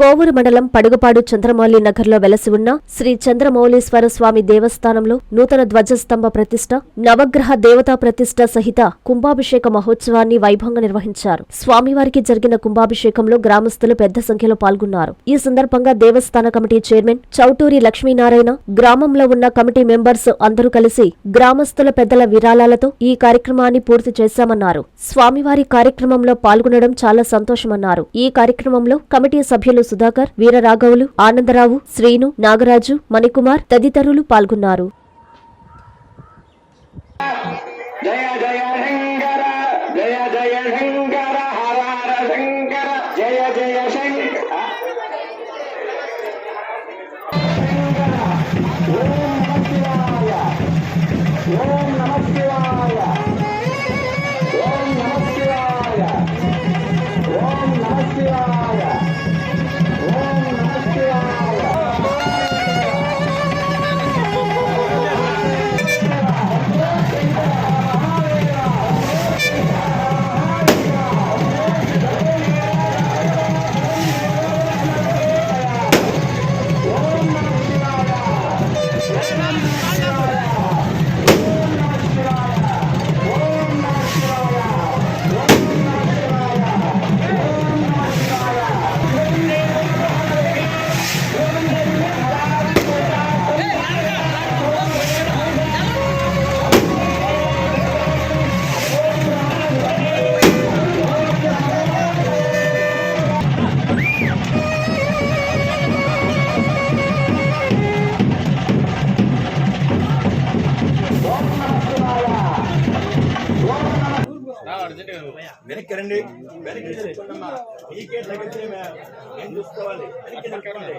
కోవూరు మండలం పడుగుపాడు చంద్రమౌళి నగర్లో వెలసి ఉన్న శ్రీ చంద్రమౌళీశ్వర స్వామి దేవస్థానంలో నూతన ధ్వజస్తంభ ప్రతిష్ట నవగ్రహ దేవతా ప్రతిష్ట సహిత కుంభాభిషేక మహోత్సవాన్ని వైభవంగా నిర్వహించారు. స్వామివారికి జరిగిన కుంభాభిషేకంలో గ్రామస్తులు పెద్ద సంఖ్యలో పాల్గొన్నారు. ఈ సందర్భంగా దేవస్థాన కమిటీ చైర్మన్ చౌటూరి లక్ష్మీనారాయణ గ్రామంలో ఉన్న కమిటీ మెంబర్స్ అందరూ కలిసి గ్రామస్తుల పెద్దల విరాళాలతో ఈ కార్యక్రమాన్ని పూర్తి చేశామన్నారు. స్వామివారి కార్యక్రమంలో పాల్గొనడం చాలా సంతోషమన్నారు. ఈ కార్యక్రమంలో కమిటీ సభ్యులు సుధాకర్ వీరరాఘవులు ఆనందరావు శ్రీను నాగరాజు మణికుమార్ తదితరులు పాల్గొన్నారు. జయ జయ శంకర జయ జయ శంకర హర శంకర జయ జయ శంకర. ఓం వెనక్కి రండి వెనక్కి తెచ్చుకోండమ్మా మీకే తగ్గితే మే- మేము చూసుకోవాలి వెనక్కి తెచ్చుకోండి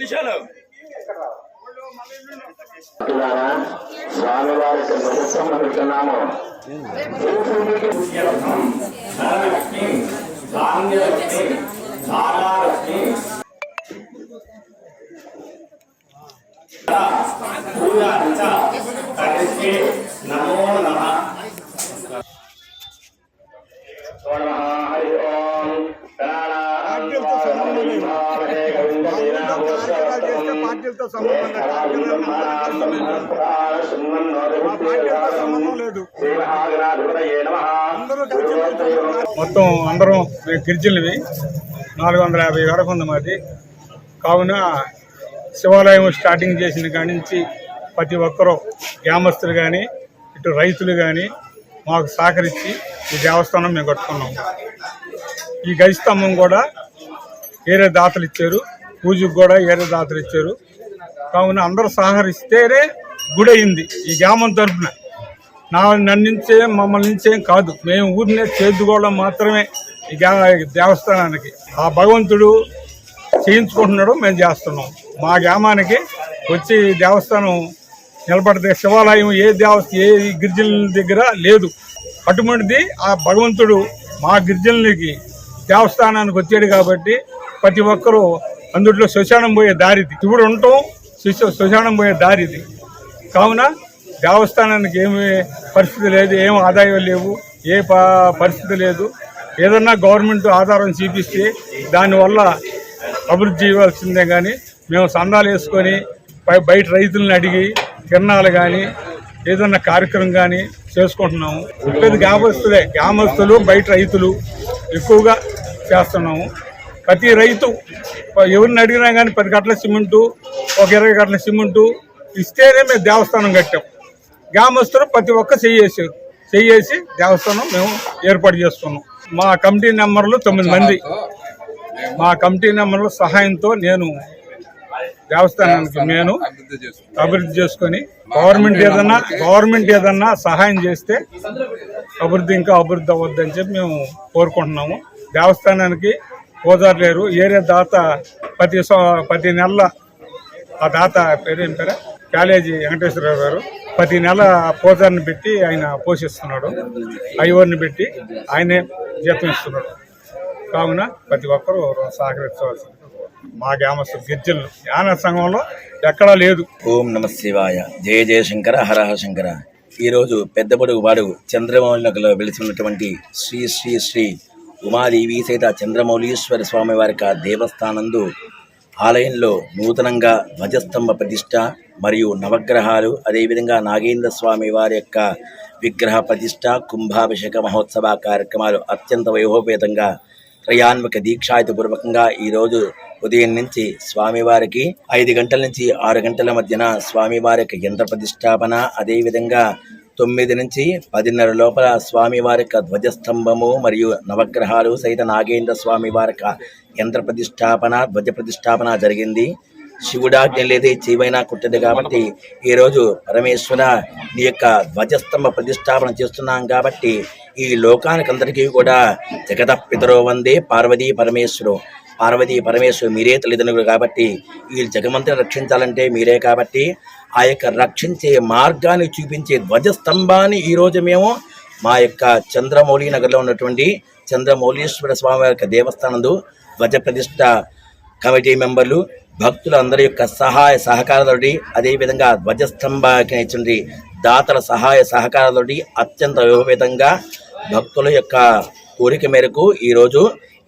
నిమిషాలు ద్వారా స్వామివారికి నమస్కారం పెడుతున్నాము ధనలక్ష్మి ధాన్యలక్ష్మి ధారాలక్ష్మి పూజాంచ కరిష్యే నమో నమ హరి ఓం పార్టీలతో సంబంధం సంబంధం లేదు. మొత్తం అందరం గిరిజనులవి నాలుగు వందల యాభై వరకు ఉంది మాది. కావున శివాలయం స్టార్టింగ్ చేసిన కాడి నుంచి ప్రతి ఒక్కరూ గ్రామస్తులు కానీ ఇటు రైతులు కానీ మాకు సహకరించి ఈ దేవస్థానం మేము కట్టుకున్నాం. ఈ గజ స్తంభం కూడా ఏరే దాతలు ఇచ్చారు. పూజకు కూడా ఏరే దాతలు ఇచ్చారు. కావున అందరూ సహకరిస్తేనే గుడి అయింది ఈ గ్రామం తరఫున నా నన్నుంచే మమ్మల్ని నుంచేం కాదు. మేము ఊరినే చేద్దుకోవడం మాత్రమే ఈ దేవస్థానానికి. ఆ భగవంతుడు చేయించుకుంటున్నాడు మేము చేస్తున్నాం. మా గ్రామానికి వచ్చి దేవస్థానం నిలబడితే శివాలయం ఏ దేవస్థ ఏ గిరిజనుల దగ్గర లేదు. అటువంటిది ఆ భగవంతుడు మా గిరిజనులకి దేవస్థానానికి వచ్చాడు కాబట్టి ప్రతి ఒక్కరూ అందుట్లో శ్మశానం పోయే దారిది. ఇప్పుడు ఉండటం శ్మశానం పోయే దారిది కావున దేవస్థానానికి ఏమి పరిస్థితి లేదు ఏం ఆదాయం లేవు ఏ పరిస్థితి లేదు. ఏదన్నా గవర్నమెంట్ ఆధారం చూపిస్తే దానివల్ల అభివృద్ధి చేయవలసిందే కానీ మేము సందాలు వేసుకొని బయట రైతులను అడిగి తిరణాలు కానీ ఏదన్నా కార్యక్రమం కానీ చేసుకుంటున్నాము. ఉండేది గ్రామస్తులే. గ్రామస్తులు బయట రైతులు ఎక్కువగా చేస్తున్నాము. ప్రతి రైతు ఎవరిని అడిగినా కానీ పది గట్ల సిమెంటు ఒక ఇరవై గట్ల సిమెంటు ఇస్తేనే మేము దేవస్థానం కట్టాం. గ్రామస్తులు ప్రతి ఒక్క చెయ్యేసారు చెయ్యేసి దేవస్థానం మేము ఏర్పాటు చేసుకున్నాం మా కమిటీ నెంబర్లు తొమ్మిది మంది. మా కమిటీ నెంబర్ల సహాయంతో నేను దేవస్థానానికి నేను అభివృద్ధి చేసుకొని గవర్నమెంట్ ఏదన్నా గవర్నమెంట్ ఏదన్నా సహాయం చేస్తే అభివృద్ధి ఇంకా అభివృద్ధి అవ్వద్దని చెప్పి మేము కోరుకుంటున్నాము. దేవస్థానానికి పూజారు లేరు. ఏరియా దాత ప్రతి ప్రతి నెల ఆ దాత పేరు ఏం పేరు? కాలేజీ వెంకటేశ్వరరావు గారు ప్రతి నెల పూజారిని పెట్టి ఆయన పోషిస్తున్నాడు. ఐవర్ని పెట్టి ఆయనే జీతం ఇస్తున్నాడు. కావున ప్రతి ఒక్కరూ సహకరించవలసింది మా గ్రామస్తులు గిరిజనులు. జ్ఞాన సంఘంలో ఎక్కడా లేదు. ఓం నమ శివాయ. జయ జయ శంకర. శంకర ఈరోజు పెద్దబడుగు వాడు చంద్రమౌళిలో వెలిసి ఉన్నటువంటి శ్రీ శ్రీ శ్రీ ఉమాదేవి సైత చంద్రమౌళీశ్వర స్వామి వారి యొక్క దేవస్థానందు ఆలయంలో నూతనంగా ధ్వజస్తంభ ప్రతిష్ట మరియు నవగ్రహాలు అదేవిధంగా నాగేంద్ర స్వామి వారి యొక్క విగ్రహ ప్రతిష్ట కుంభాభిషేక మహోత్సవ కార్యక్రమాలు అత్యంత వైభవపేతంగా త్రయాన్మక దీక్షాయుతపూర్వకంగా ఈరోజు ఉదయం నుంచి స్వామివారికి ఐదు గంటల నుంచి ఆరు గంటల మధ్యన స్వామివారి యొక్క యంత్ర ప్రతిష్టాపన అదేవిధంగా తొమ్మిది నుంచి పదిన్నర లోపల స్వామివారి యొక్క ధ్వజస్తంభము మరియు నవగ్రహాలు సహిత నాగేంద్ర స్వామి వారి యొక్క యంత్ర ప్రతిష్టాపన ధ్వజ ప్రతిష్టాపన జరిగింది. శివుడాజ్ఞ లేదే చీవైనా కుట్టదు కాబట్టి ఈరోజు పరమేశ్వర నీ యొక్క ధ్వజస్తంభ ప్రతిష్టాపన చేస్తున్నాం కాబట్టి ఈ లోకానికి అందరికీ కూడా జగత పితరో వందే పార్వతీ పరమేశ్వరు. పార్వతీ పరమేశ్వరు మీరే తల్లిదండ్రులు కాబట్టి ఈ జగమంతిని రక్షించాలంటే మీరే కాబట్టి ఆ యొక్క రక్షించే మార్గాన్ని చూపించే ధ్వజస్తంభాన్ని ఈరోజు మేము మా యొక్క చంద్రమౌళి నగర్లో ఉన్నటువంటి చంద్రమౌళీశ్వర స్వామి యొక్క దేవస్థానందు ధ్వజ ప్రతిష్ట కమిటీ మెంబర్లు భక్తులు అందరి యొక్క సహాయ సహకారాలతోటి అదేవిధంగా ధ్వజస్తంభానికి ఇచ్చింది దాతల సహాయ సహకారాలతోటి అత్యంత విభవిధంగా భక్తుల యొక్క కోరిక మేరకు ఈరోజు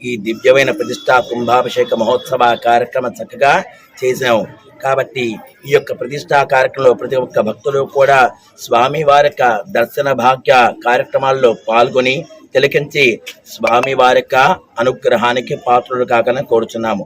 ఈ దివ్యమైన ప్రతిష్టా కుంభాభిషేక మహోత్సవ కార్యక్రమం చక్కగా చేసాం కాబట్టి ఈ యొక్క ప్రతిష్టా కార్యక్రమంలో ప్రతి ఒక్క భక్తులు కూడా స్వామి వారి యొక్క దర్శన భాగ్య కార్యక్రమాల్లో పాల్గొని తిలకించి స్వామి వారి యొక్క అనుగ్రహానికి పాత్రులు కాకని కోరుచున్నాము.